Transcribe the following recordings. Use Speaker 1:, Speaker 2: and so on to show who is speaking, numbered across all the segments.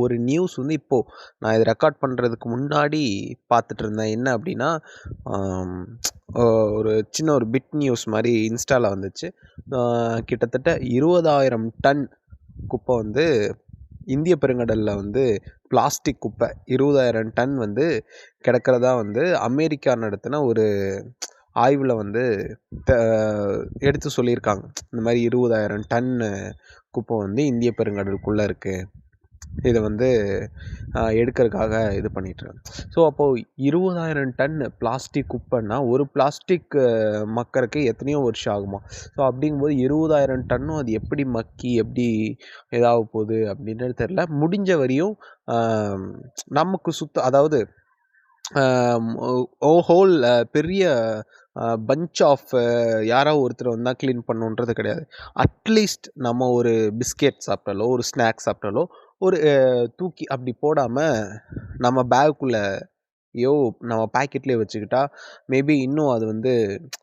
Speaker 1: ஒரு நியூஸ் வந்து இப்போது நான் இதை ரெக்கார்ட் பண்ணுறதுக்கு முன்னாடி பார்த்துட்டு இருந்தேன் என்ன அப்படின்னா ஒரு சின்ன ஒரு பிட் நியூஸ் மாதிரி இன்ஸ்டாவில் வந்துச்சு. கிட்டத்தட்ட இருபதாயிரம் டன் குப்பை வந்து இந்திய பெருங்கடலில் வந்து பிளாஸ்டிக் குப்பை இருபதாயிரம் டன் வந்து கிடக்கிறதா வந்து அமெரிக்கா நடத்தின ஒரு ஆய்வில் வந்து எடுத்து சொல்லியிருக்காங்க. இந்த மாதிரி இருபதாயிரம் டன்னு குப்பை வந்து இந்திய பெருங்கடலுக்குள்ளே இருக்குது இதை வந்து எடுக்கிறதுக்காக இது பண்ணிட்டுருக்காங்க. ஸோ அப்போது இருபதாயிரம் டன் பிளாஸ்டிக் குப்பைன்னா ஒரு பிளாஸ்டிக் மக்கறக்கு எத்தனையோ வருஷம் ஆகுமா? ஸோ அப்படிங்கும்போது இருபதாயிரம் டன்னும் அது எப்படி மக்கி எப்படி இதாக போகுது அப்படின்றது தெரில முடிஞ்ச வரையும் நமக்கு சுத்த அதாவது ஹோல் பெரிய பஞ்ச் ஆஃப் யாரோ ஒருத்தர் வந்தால் க்ளீன் பண்ணுன்றது கிடையாது. அட்லீஸ்ட் நம்ம ஒரு பிஸ்கெட் சாப்பிட்டாலோ ஒரு ஸ்நாக்ஸ் சாப்பிட்டாலோ ஒரு தூக்கி அப்படி போடாமல் நம்ம பேகுக்குள்ளேயோ நம்ம பாக்கெட்லேயோ வச்சுக்கிட்டா மேபி இன்னும் அது வந்து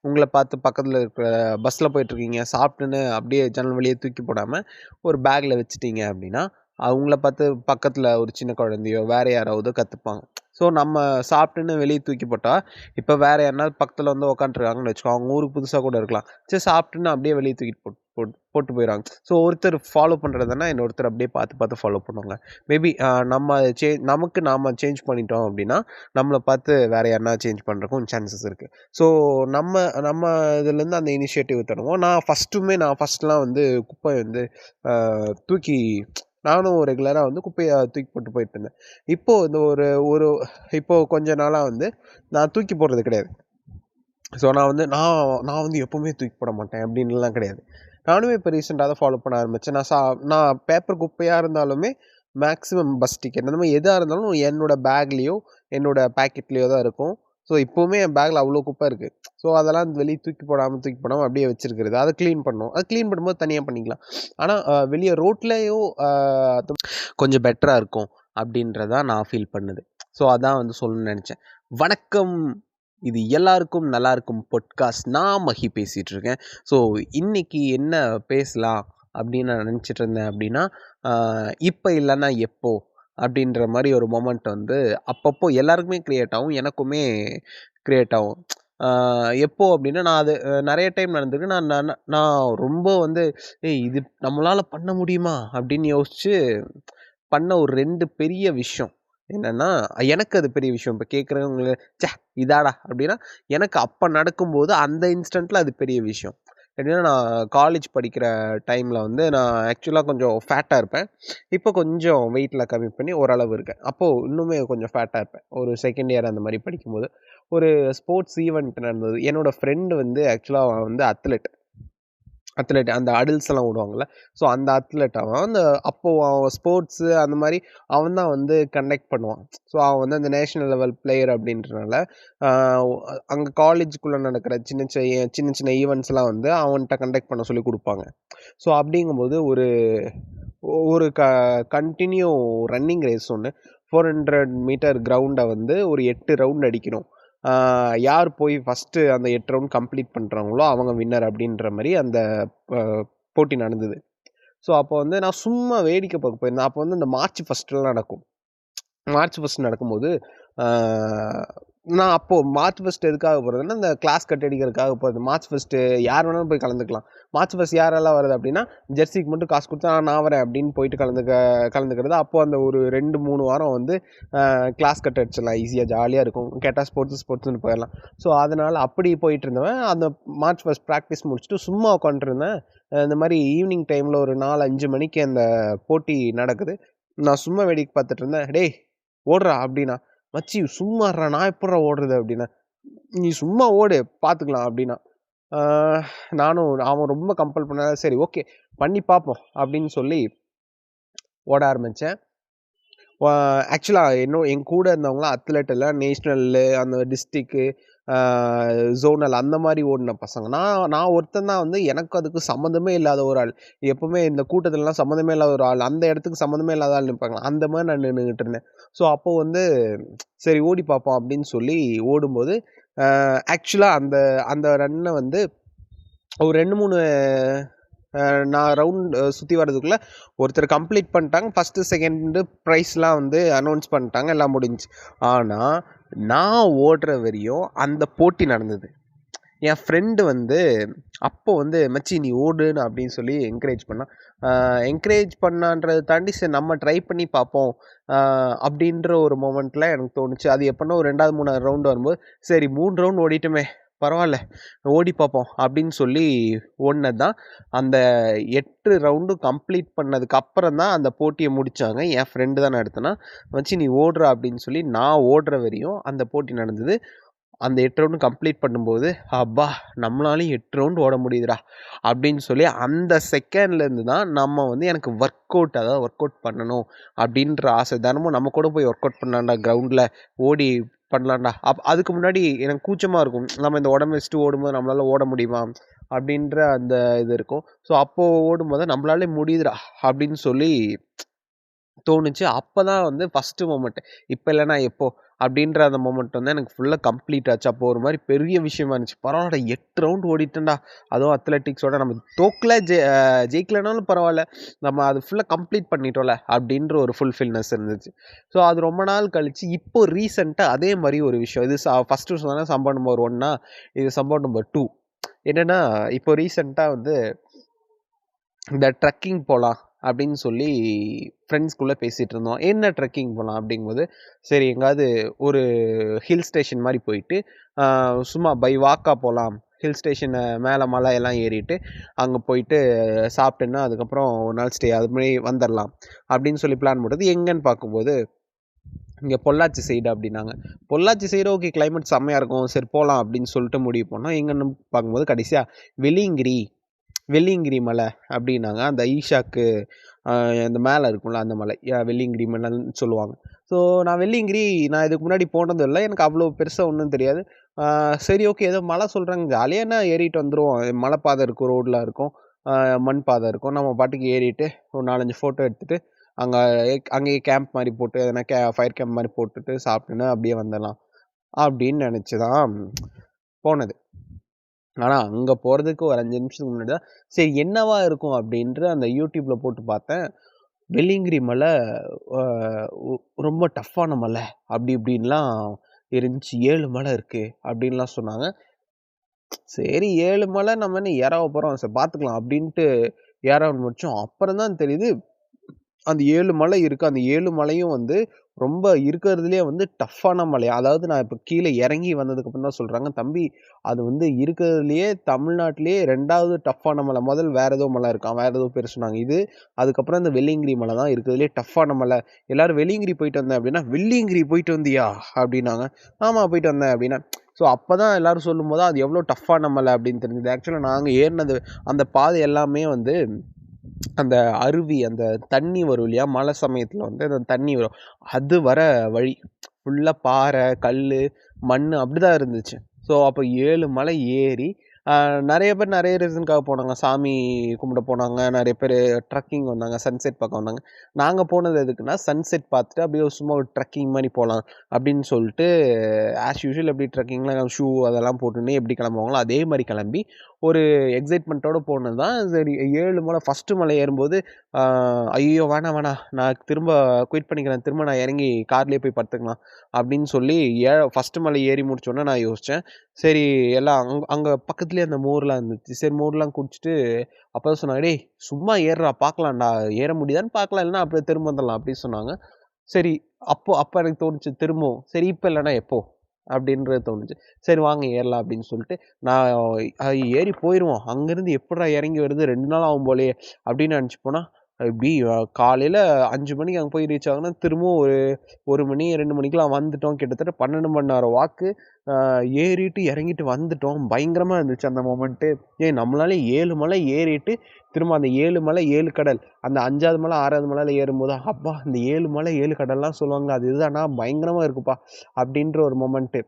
Speaker 1: உங்களை பார்த்து பக்கத்தில் இருக்கிற பஸ்ஸில் போயிட்டுருக்கீங்க சாப்பிட்டுன்னு அப்படியே ஜன்னல் வழியே தூக்கி போடாமல் ஒரு பேக்கில் வச்சுட்டீங்க அப்படின்னா அவங்கள பார்த்து பக்கத்தில் ஒரு சின்ன குழந்தையோ வேறு யாராவது கற்றுப்பாங்க ஸோ நம்ம சாப்பிட்டுன்னு வெளியே தூக்கி போட்டால் இப்போ வேறு யாருனாவது பக்கத்தில் வந்து உக்காண்ட்ருக்காங்கன்னு வச்சுக்கோ அவங்க ஊருக்கு புதுசாக கூட இருக்கலாம். சரி சாப்பிட்டுன்னு அப்படியே வெளியே தூக்கிட்டு போட்டு போட்டு போட்டு போயிடுறாங்க ஸோ ஒருத்தர் ஃபாலோ பண்ணுறதுனா இன்னொருத்தர் அப்படியே பார்த்து பார்த்து ஃபாலோ பண்ணுவாங்க. மேபி நம்ம சே நமக்கு நாம் சேஞ்ச் பண்ணிட்டோம் அப்படின்னா நம்மளை பார்த்து வேறு யாருனா சேஞ்ச் பண்ணுறக்கும் சான்சஸ் இருக்குது ஸோ நம்ம நம்ம இதுலேருந்து அந்த இனிஷியேட்டிவ் தருவோம். நான் ஃபஸ்ட்டுமே நான் ஃபஸ்ட்லாம் வந்து குப்பை வந்து தூக்கி நானும் ரெகுலராக வந்து குப்பையை தூக்கி போட்டு போயிட்டு இருந்தேன். இப்போது இந்த ஒரு ஒரு இப்போது கொஞ்ச நாளாக வந்து நான் தூக்கி போடுறது கிடையாது. ஸோ நான் வந்து நான் நான் வந்து எப்போவுமே தூக்கி போட மாட்டேன் அப்படின்லாம் கிடையாது. நானுமே இப்போ ரீசெண்டாக தான் ஃபாலோ பண்ண ஆரம்பித்தேன் நான் சா நான் பேப்பர் குப்பையாக இருந்தாலுமே மேக்ஸிமம் பஸ் டிக்கெட் அந்த மாதிரி எதாக இருந்தாலும் என்னோடய பேக்லேயோ என்னோடய பேக்கெட்லேயோ தான் இருக்கும். ஸோ இப்போவுமே என் பேக்கில் அவ்வளோ குப்பை இருக்குது ஸோ அதெல்லாம் வெளியே தூக்கி போடாமல் தூக்கி போடாமல் அப்படியே வச்சிருக்கிறது. அதை க்ளீன் பண்ணணும் அதை க்ளீன் பண்ணும்போது தனியாக பண்ணிக்கலாம். ஆனால் வெளியே ரோட்லேயோ கொஞ்சம் பெட்டராக இருக்கும் அப்படின்றதான் நான் ஃபீல் பண்ணுது. ஸோ அதான் வந்து சொல்லணும்னு நினச்சேன். வணக்கம். இது எல்லாருக்கும் நல்லாயிருக்கும் பொட்காஸ்ட் நான் மகி பேசிகிட்டு இருக்கேன் ஸோ இன்றைக்கி என்ன பேசலாம் அப்படின்னு நான் நினச்சிட்டு இருந்தேன் அப்படின்னா இப்போ இல்லைன்னா எப்போ அப்படின்ற மாதிரி ஒரு மொமெண்ட் வந்து அப்பப்போ எல்லாருக்குமே க்ரியேட் ஆகும் எனக்குமே க்ரியேட் ஆகும். எப்போ அப்படின்னா நான் அது நிறைய டைம் நடந்திருக்கு. நான் நான் நான் ரொம்ப வந்து ஏய் இது நம்மளால் பண்ண முடியுமா? அப்படின்னு யோசித்து பண்ண ஒரு ரெண்டு பெரிய விஷயம். என்னென்னா எனக்கு அது பெரிய விஷயம். இப்போ கேட்குறவங்க சே இதாடா அப்படின்னா எனக்கு அப்போ நடக்கும்போது அந்த இன்ஸ்டண்ட்டில் அது பெரிய விஷயம். எப்படின்னா நான் காலேஜ் படிக்கிற டைமில் வந்து நான் ஆக்சுவலாக கொஞ்சம் ஃபேட்டாக இருப்பேன். இப்போ கொஞ்சம் வெயிட்டில் கம்மி பண்ணி ஓரளவு இருக்கேன். அப்போது இன்னுமே கொஞ்சம் ஃபேட்டாக இருப்பேன். ஒரு செகண்ட் இயர் அந்த மாதிரி படிக்கும்போது. ஒரு ஸ்போர்ட்ஸ் ஈவெண்ட் நடந்தது. என்னோடய ஃப்ரெண்டு வந்து ஆக்சுவலாக வந்து அத்லெட் அத்லெட் அந்த அடில்ஸ் எல்லாம் விடுவாங்கள்ல ஸோ அந்த அத்லெட் அவன் அந்த அப்போது அவன் ஸ்போர்ட்ஸு அந்த மாதிரி அவன் தான் வந்து கண்டக்ட் பண்ணுவான். ஸோ அவன் வந்து அந்த நேஷ்னல் லெவல் பிளேயர் அப்படின்றனால அங்கே காலேஜுக்குள்ளே நடக்கிற சின்ன சின்ன சின்ன சின்ன ஈவெண்ட்ஸ்லாம் வந்து அவன்கிட்ட கண்டக்ட் பண்ண சொல்லி கொடுப்பாங்க. ஸோ அப்படிங்கும்போது ஒரு ஒரு க கண்டினியூ ரன்னிங் ரேஸ் ஒன்று ஃபோர் ஹண்ட்ரட் மீட்டர் கிரவுண்டை வந்து ஒரு எட்டு ரவுண்ட் அடிக்கணும். யார் போய் ஃபஸ்ட்டு அந்த எட்டு ரவுண்ட் கம்ப்ளீட் பண்ணுறாங்களோ அவங்க வின்னர் அப்படின்ற மாதிரி அந்த போட்டி நடந்தது. ஸோ அப்போ வந்து நான் சும்மா வேடிக்கை பார்க்க போயிருந்தேன். அப்போ வந்து இந்த மார்ச் ஃபஸ்ட்டில் நடக்கும். மார்ச் ஃபஸ்ட் நடக்கும்போது நான் அப்போது மார்ச் ஃபஸ்ட் எதுக்காக போகிறதுன்னா இந்த கிளாஸ் கட் அடிக்கிறதுக்காக போகிறது மார்ச் ஃபஸ்ட்டு யார் வேணாலும் போய் கலந்துக்கலாம். மார்ச் ஃபஸ்ட் யாரெல்லாம் வருது அப்படின்னா ஜெர்சிக்கு மட்டும் காசு கொடுத்தா நான் வரேன் அப்படின்னு போயிட்டு கலந்துக்க கலந்துக்கிறது. அப்போது அந்த ஒரு ரெண்டு மூணு வாரம் வந்து கிளாஸ் கட் அடிச்சிடலாம். ஈஸியாக ஜாலியாக இருக்கும். கேட்டால் ஸ்போர்ட்ஸ் ஸ்போர்ட்ஸ்னு போயிடலாம். ஸோ அதனால் அப்படி போயிட்டு இருந்தவன் அந்த மார்ச் ஃபஸ்ட் ப்ராக்டிஸ் முடிச்சுட்டு சும்மா உட்காந்துருந்தேன் இந்த மாதிரி ஈவினிங் டைமில் ஒரு நாலு அஞ்சு மணிக்கு அந்த போட்டி நடக்குது. நான் சும்மா வேடிக்கை பார்த்துட்டு இருந்தேன். டேய் ஓடுறா அப்படின்னா மச்சி சும்மாறா நான் எப்பட்றா ஓடுறது அப்படின்னா நீ சும்மா ஓடு பார்த்துக்கலாம் அப்படின்னா. நானும் அவன் ரொம்ப கம்பல் பண்ண சரி ஓகே பண்ணி பார்ப்போம் அப்படின்னு சொல்லி ஓட ஆரம்பித்தேன் ஆக்சுவலாக இன்னும் என் கூட இருந்தவங்களாம் அத்லெட் எல்லாம் நேஷ்னல்லு அந்த டிஸ்ட்ரிக்கு ஜோனல் அந்த மாதிரி ஓடின பசங்க. நான் நான் ஒருத்தன் தான் வந்து எனக்கு அதுக்கு சம்மந்தமே இல்லாத ஒரு ஆள். எப்போவுமே இந்த கூட்டத்திலலாம் சம்மந்தமே இல்லாத ஒரு ஆள். அந்த இடத்துக்கு சம்மந்தமே இல்லாத ஆள் நிற்பாங்க அந்த மாதிரி நான் நின்றுக்கிட்டு இருந்தேன். ஸோ அப்போது வந்து சரி ஓடி பார்ப்போம் அப்படின்னு சொல்லி ஓடும்போது ஆக்சுவலாக அந்த அந்த ரன்னை வந்து ஒரு ரெண்டு மூணு நான் ரவுண்ட் சுற்றி வர்றதுக்குள்ளே ஒருத்தர் கம்ப்ளீட் பண்ணிட்டாங்க. ஃபஸ்ட்டு செகண்டு ப்ரைஸ்லாம் வந்து அனௌன்ஸ் பண்ணிட்டாங்க. எல்லாம் முடிஞ்சு ஆனால் நான் ஓடுற வரையும் அந்த போட்டி நடந்தது. என் ஃப்ரெண்டு வந்து அப்போ வந்து மச்சி நீ ஓடுன்னு அப்படின்னு சொல்லி என்கரேஜ் பண்ணான். என்கரேஜ் பண்ணான்றதை தாண்டி சரி நம்ம ட்ரை பண்ணி பார்ப்போம். அப்படின்ற ஒரு மொமெண்ட்டில் எனக்கு தோணுச்சு. அது எப்போனா ஒரு ரெண்டாவது மூணாவது ரவுண்டு வரும்போது சரி மூணு ரவுண்ட் ஓடிட்டுமே. பரவாயில்ல ஓடி பார்ப்போம் அப்படின்னு சொல்லி ஓடினது தான் அந்த எட்டு ரவுண்டு கம்ப்ளீட் பண்ணதுக்கு அப்புறம் தான் அந்த போட்டியை முடித்தாங்க என் ஃப்ரெண்டு தான் நடத்தினா வச்சு நீ ஓடுற அப்படின்னு சொல்லி நான் ஓடுற வரையும் அந்த போட்டி நடந்தது. அந்த எட்டு ரவுண்டு கம்ப்ளீட் பண்ணும்போது அப்பா நம்மளாலையும் எட்டு ரவுண்டு ஓட முடியுதுடா அப்படின்னு சொல்லி அந்த செகண்ட்லேருந்து தான் நம்ம வந்து எனக்கு ஒர்க் அவுட் அதாவது ஒர்க் அவுட் பண்ணணும் அப்படின்ற ஆசை. தினமும் நம்ம கூட போய் ஒர்க் அவுட் பண்ணலாம்டா கிரவுண்டில் ஓடி பண்ணலாம்டா. அப் அதுக்கு முன்னாடி எனக்கு கூச்சமாக இருக்கும். நம்ம இந்த உடம்பு வச்சுட்டு ஓடும்போது நம்மளால் ஓட முடியுமா? அப்படின்ற அந்த இது இருக்கும். ஸோ அப்போது ஓடும்போது நம்மளாலே முடியுதுடா அப்படின்னு சொல்லி தோணுச்சு. அப்போ தான் வந்து ஃபஸ்ட்டு மூமெண்ட் இப்போ இல்லைனா எப்போ? அப்படின்ற அந்த மூமெண்ட் வந்து எனக்கு ஃபுல்லாக கம்ப்ளீட் ஆச்சு. அப்போ ஒரு மாதிரி பெரிய விஷயமா இருந்துச்சு. பரவாயில்ல எட்டு ரவுண்ட் ஓடிட்டேன்டா. அதுவும் அத்லெட்டிக்ஸோட நம்ம தோக்கில் ஜெ ஜெயிக்கலனாலும் பரவாயில்ல. நம்ம அது ஃபுல்லாக கம்ப்ளீட் பண்ணிட்டோம்ல அப்படின்ற ஒரு ஃபுல்ஃபில்னஸ் இருந்துச்சு. ஸோ அது ரொம்ப நாள் கழித்து இப்போ ரீசெண்டாக அதே மாதிரி ஒரு விஷயம். இது ஃபஸ்ட்டு சொன்னால் சம்பவம் நம்பர் ஒன்னா இது சம்பவம் நம்பர் டூ என்னென்னா இப்போ ரீசெண்டாக வந்து இந்த ட்ரக்கிங் போகலாம் அப்படின்னு சொல்லி ஃப்ரெண்ட்ஸ்குள்ளே பேசிகிட்டு இருந்தோம். என்ன ட்ரெக்கிங் போகலாம் அப்படிங்கும்போது சரி எங்காவது ஒரு ஹில் ஸ்டேஷன் மாதிரி போயிட்டு சும்மா பை வாக்காக போகலாம் ஹில் ஸ்டேஷனை மேலே மலை எல்லாம் ஏறிட்டு அங்கே போயிட்டு சாப்பிட்டுன்னா அதுக்கப்புறம் ஒரு நாள் ஸ்டே அது மாதிரி வந்துடலாம் அப்படின்னு சொல்லி பிளான் போட்டது. எங்கேன்னு பார்க்கும்போது இங்கே பொள்ளாச்சி சைடு அப்படின்னாங்க. பொள்ளாச்சி சைடு ஓகே கிளைமேட் செம்மையாக இருக்கும். சரி போகலாம் அப்படின்னு சொல்லிட்டு முடிவு பண்ணோம். எங்கன்னு பார்க்கும்போது கடைசியாக வெளிங்கிரி வெள்ளியங்கிரி மலை அப்படின்னாங்க. அந்த ஈஷாக்கு அந்த மேலே இருக்கும்ல அந்த மலை. வெள்ளியங்கிரி மலைன்னு சொல்லுவாங்க. ஸோ நான் வெள்ளியங்கிரி நான் இதுக்கு முன்னாடி போனதும் இல்லை. எனக்கு அவ்வளோ பெருசாக ஒன்றும் தெரியாது. சரி ஓகே. ஏதோ மலை சொல்கிறாங்க ஜாலியாக என்ன ஏறிட்டு வந்துடுவோம் மலைப்பாதை இருக்கும் ரோடில் இருக்கும். மண் பாதை இருக்கும். நம்ம பாட்டுக்கு ஏறிட்டு ஒரு நாலஞ்சு ஃபோட்டோ எடுத்துகிட்டு அங்கே அங்கேயே கேம்ப் மாதிரி போட்டு எதனா கே ஃபயர் கேம்ப் மாதிரி போட்டுட்டு சாப்பிட்டுன்னு அப்படியே வந்துடலாம். அப்படின்னு நினச்சி தான் போனது. ஆனால் அங்கே போகிறதுக்கு ஒரு அஞ்சு நிமிஷத்துக்கு முன்னாடி தான் சரி என்னவா இருக்கும் அப்படின்ட்டு அந்த யூடியூப்பில் போட்டு பார்த்தேன். வெள்ளிங்கிரி மலை ரொம்ப டஃப்பான மலை. அப்படி இப்படின்லாம் இருந்துச்சு. ஏழு மலை இருக்குது அப்படின்லாம் சொன்னாங்க. சரி ஏழு மலை நம்ம என்ன ஏறாவ போகிறோம் சரி பார்த்துக்கலாம் அப்படின்ட்டு ஏற முடிச்சோம் அப்புறம் தான் தெரியுது அந்த ஏழு மலை இருக்குது அந்த ஏழு மலையும் வந்து ரொம்ப இருக்கிறதுலே வந்து டஃப்பான மலை. அதாவது நான் இப்போ கீழே இறங்கி வந்ததுக்கப்புறம் தான் சொல்கிறாங்க தம்பி அது வந்து இருக்கிறதுலையே தமிழ்நாட்டிலேயே ரெண்டாவது டஃப்பான மலை. முதல் வேறு ஏதோ மலை இருக்கான் வேறு ஏதோ பேர் சொன்னாங்க இது. அதுக்கப்புறம் இந்த வெள்ளியங்கிரி மலை தான் இருக்கிறதுலே டஃப்பான மலை. எல்லோரும் வெள்ளியங்கிரி போயிட்டு வந்தேன் அப்படின்னா வெள்ளியங்கிரி போயிட்டு வந்தியா? அப்படின்னாங்க. ஆமாம் போயிட்டு வந்தேன் அப்படின்னா. ஸோ அப்போ தான் எல்லோரும் சொல்லும் போது அது எவ்வளோ டஃப்பான மலை அப்படின்னு தெரிஞ்சது. ஆக்சுவலாக நாங்கள் ஏறினது அந்த பாதை எல்லாமே வந்து அந்த அருவி அந்த தண்ணி வரும் இல்லையா? மழை சமயத்தில் வந்து அந்த தண்ணி வரும். அது வர வழி ஃபுல்லாக பாறை கல் மண் அப்படி தான் இருந்துச்சு. ஸோ அப்போ ஏழு மலை ஏறி நிறைய பேர் நிறைய ரீசனுக்காக போனாங்க. சாமி கும்பிட போனாங்க நிறைய பேர் ட்ரக்கிங் வந்தாங்க சன்செட் பார்க்க வந்தாங்க. நாங்கள் போனது எதுக்குன்னா சன்செட் பார்த்துட்டு அப்படியே சும்மா ஒரு ட்ரக்கிங் மாதிரி போகலாம் அப்படின்னு சொல்லிட்டு ஆஸ் யூஷுவல் எப்படி ட்ரக்கிங்லாம் ஷூ அதெல்லாம் போட்டுன்னு எப்படி கிளம்புவாங்களோ அதே மாதிரி கிளம்பி ஒரு எக்ஸைட்மெண்ட்டோடு போனது தான் சரி ஏழு மலை ஃபஸ்ட்டு மலை ஏறும்போது ஐயோ வேணாம் வேணாம். நான் திரும்ப குயிட் பண்ணிக்கிறேன். திரும்ப நான் இறங்கி கார்லேயே போய் படுத்துக்கலாம் அப்படின்னு சொல்லி ஏ ஃபஸ்ட்டு மலை ஏறி முடிச்சோன்னே நான் யோசித்தேன் சரி எல்லாம் அங்கே அங்கே பக்கத்துலேயே அந்த மோர்லாம் இருந்துச்சு. சரி மோர்லாம் குடிச்சிட்டு அப்போ தான் சொன்னாங்க டேய் சும்மா ஏறுறா பார்க்கலாம்டா. ஏற முடியுதான்னு பார்க்கலாம். இல்லைனா அப்படியே திரும்ப வந்துடலாம் அப்படின்னு சொன்னாங்க. சரி அப்போ அப்போ எனக்கு தோணுச்சு திரும்பவும். சரி இப்போ இல்லைன்னா எப்போ? அப்படின்றது தோணுச்சு. சரி வாங்க ஏறலாம் அப்படின்னு சொல்லிட்டு நான் ஏறி போயிடுவோம் அங்கேருந்து எப்படா இறங்கி வருது? ரெண்டு நாள் ஆகும் போலே அப்படின்னு நினச்சி போனால் இப்படி காலையில் அஞ்சு மணிக்கு அங்கே போய் ரீச் ஆகுனா திரும்பவும் ஒரு ஒரு மணி ரெண்டு மணிக்கெலாம் வந்துட்டோம். கிட்டத்தட்ட பன்னெண்டு மணி நேரம் வாக்கு ஏறிட்டு இறங்கிட்டு வந்துட்டோம். பயங்கரமாக இருந்துச்சு அந்த மொமெண்ட்டு ஏ நம்மளாலே ஏழு மலை ஏறிட்டு திரும்ப அந்த ஏழு மலை ஏழு கடல் அந்த அஞ்சாவது மலை ஆறாவது மலையில் ஏறும்போது அப்பா இந்த ஏழு மலை ஏழு கடல்லாம் சொல்லுவாங்க. அது இதுதானா? பயங்கரமாக இருக்குப்பா அப்படின்ற ஒரு மொமெண்ட்டு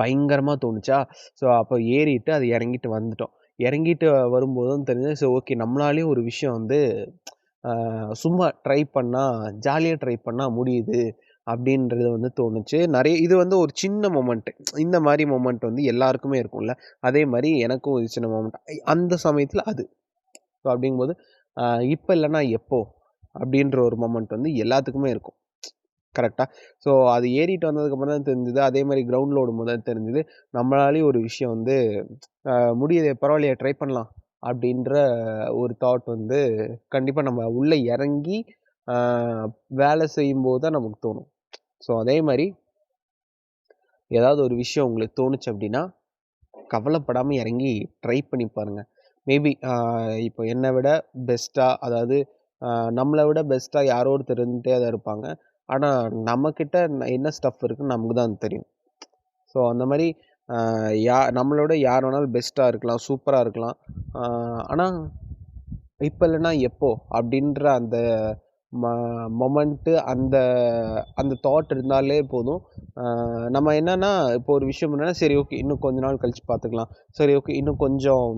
Speaker 1: பயங்கரமாக தோணுச்சா? ஸோ அப்போ ஏறிட்டு அது இறங்கிட்டு வந்துட்டோம். இறங்கிட்டு வரும்போதும் தெரிஞ்சது. சரி ஓகே நம்மளாலேயும் ஒரு விஷயம் வந்து சும்மா ட்ரை பண்ணால் ஜாலியாக ட்ரை பண்ணால் முடியுது அப்படின்றது வந்து தோணுச்சு. நிறைய இது வந்து ஒரு சின்ன மொமெண்ட்டு இந்த மாதிரி மொமெண்ட் வந்து எல்லாருக்குமே இருக்கும்ல. அதே மாதிரி எனக்கும் ஒரு சின்ன மொமெண்ட் அந்த சமயத்தில் அது. ஸோ அப்படிங்கும்போது இப்போ இல்லைன்னா எப்போ? அப்படின்ற ஒரு மொமெண்ட் வந்து எல்லாத்துக்குமே இருக்கும். கரெக்டாக ஸோ அது ஏறிட்டு வந்ததுக்கப்புறம் தான் தெரிஞ்சுது. அதே மாதிரி கிரவுண்டில் ஓடும்போது தான் தெரிஞ்சுது. நம்மளாலேயும் ஒரு விஷயம் வந்து முடியுது பரவாயில்லையா பரவாயில்லையே ட்ரை பண்ணலாம் அப்படின்ற ஒரு தாட் வந்து கண்டிப்பாக நம்ம உள்ளே இறங்கி வேலை செய்யும்போது தான் நமக்கு தோணும். ஸோ அதே மாதிரி ஏதாவது ஒரு விஷயம் உங்களுக்கு தோணுச்சு அப்படின்னா கவலைப்படாமல் இறங்கி ட்ரை பண்ணி பாருங்கள் மேபி இப்போ என்னை விட பெஸ்ட்டாக அதாவது நம்மளை விட பெஸ்ட்டாக யாரோ ஒருத்தர் இருந்துகிட்டே தான் இருப்பாங்க. ஆனால் நம்மக்கிட்ட என்ன ஸ்டஃப் இருக்குன்னு நமக்கு தான் தெரியும். ஸோ அந்த மாதிரி யா நம்மளோட யார் வேணாலும் பெஸ்ட்டாக இருக்கலாம் சூப்பராக இருக்கலாம். ஆனால் இப்போ இல்லைன்னா எப்போ? அப்படின்ற அந்த ம மொமெண்ட்டு அந்த அந்த தாட் இருந்தாலே போதும். நம்ம என்னன்னா இப்போ ஒரு விஷயம் என்னென்னா சரி ஓகே இன்னும் கொஞ்ச நாள் கழித்து பார்த்துக்கலாம் சரி ஓகே இன்னும் கொஞ்சம்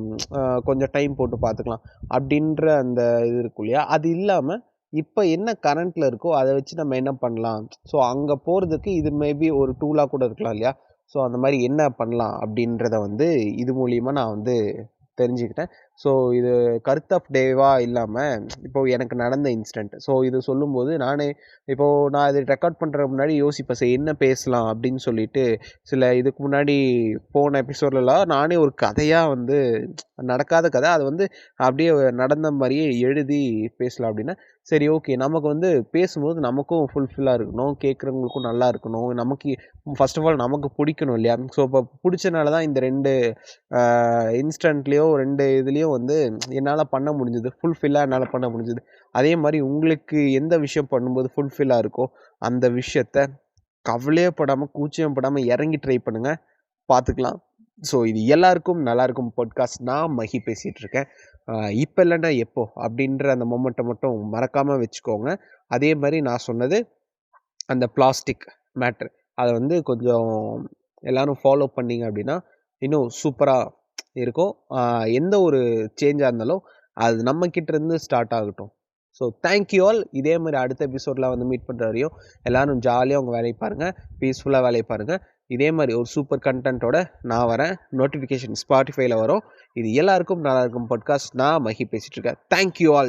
Speaker 1: கொஞ்சம் டைம் போட்டு பார்த்துக்கலாம் அப்படின்ற அந்த இது இருக்கும் இல்லையா? அது இல்லாமல் இப்போ என்ன கரண்ட்டில் இருக்கோ அதை வச்சு நம்ம என்ன பண்ணலாம்? ஸோ அங்கே போகிறதுக்கு இது மேபி ஒரு டூலாக கூட இருக்கலாம் இல்லையா? ஸோ அந்த மாதிரி என்ன பண்ணலாம் அப்படின்றத வந்து இது மூலியமாக நான் வந்து தெரிஞ்சுக்கிட்டேன். ஸோ இது கருத் ஆஃப் டேவாக இல்லாமல் இப்போது எனக்கு நடந்த இன்சிடெண்ட் ஸோ இது சொல்லும்போது நானே இப்போது நான் இது ரெக்கார்ட் பண்ணுற முன்னாடி யோசிப்பேன். சரி என்ன பேசலாம் அப்படின்னு சொல்லிட்டு சில இதுக்கு முன்னாடி போன எபிசோட்லலாம் நானே ஒரு கதையாக வந்து நடக்காத கதை. அது வந்து அப்படியே நடந்த மாதிரியே எழுதி பேசலாம் அப்படின்னா சரி ஓகே நமக்கு வந்து பேசும்போது நமக்கும் ஃபுல்ஃபில்லாக இருக்கணும். கேட்குறவங்களுக்கும் நல்லா இருக்கணும். நமக்கு ஃபர்ஸ்ட் ஆஃப் ஆல் நமக்கு பிடிக்கணும் இல்லையா? ஸோ இப்போ பிடிச்சனால தான் இந்த ரெண்டு இன்ஸ்டன்ட்லேயோ ரெண்டு இதுலேயோ வந்து என்னால் பண்ண முடிஞ்சது. ஃபுல்ஃபில்லாக என்னால் பண்ண முடிஞ்சது. அதே மாதிரி உங்களுக்கு எந்த விஷயம் பண்ணும்போது ஃபுல்ஃபில்லாக இருக்கோ அந்த விஷயத்த கவலையே படாமல் கூச்சம் படாமல் இறங்கி ட்ரை பண்ணுங்கள் பார்த்துக்கலாம் ஸோ இது எல்லாருக்கும் நல்லாயிருக்கும் பாட்காஸ்ட் நான் மகி பேசிகிட்டு இருக்கேன். இப்போ இல்லைன்னா எப்போ? அப்படின்ற அந்த மொமெண்ட்டை மட்டும் மறக்காமல் வச்சுக்கோங்க. அதே மாதிரி நான் சொன்னது அந்த பிளாஸ்டிக் மேட்ரு அதை வந்து கொஞ்சம் எல்லோரும் ஃபாலோ பண்ணீங்க அப்படின்னா இன்னும் சூப்பராக இருக்கும். எந்த ஒரு சேஞ்சாக இருந்தாலும் அது நம்மக்கிட்டேருந்து இருந்து ஸ்டார்ட் ஆகட்டும். ஸோ தேங்க்யூ ஆல் இதே மாதிரி அடுத்த எபிசோடில் வந்து மீட் பண்ணுற வரையும் எல்லோரும் ஜாலியாக உங்கள் வேலையை பாருங்கள் பீஸ்ஃபுல்லாக வேலையை பாருங்கள் இதே மாதிரி ஒரு சூப்பர் கண்டென்ட்டோட நான் வரேன். நோட்டிஃபிகேஷன் ஸ்பாட்டிஃபைல வரும். இது எல்லாருக்கும் நல்லா இருக்கும் பாட்காஸ்ட் நான் மகி பேசிகிட்டு இருக்கேன். Thank you all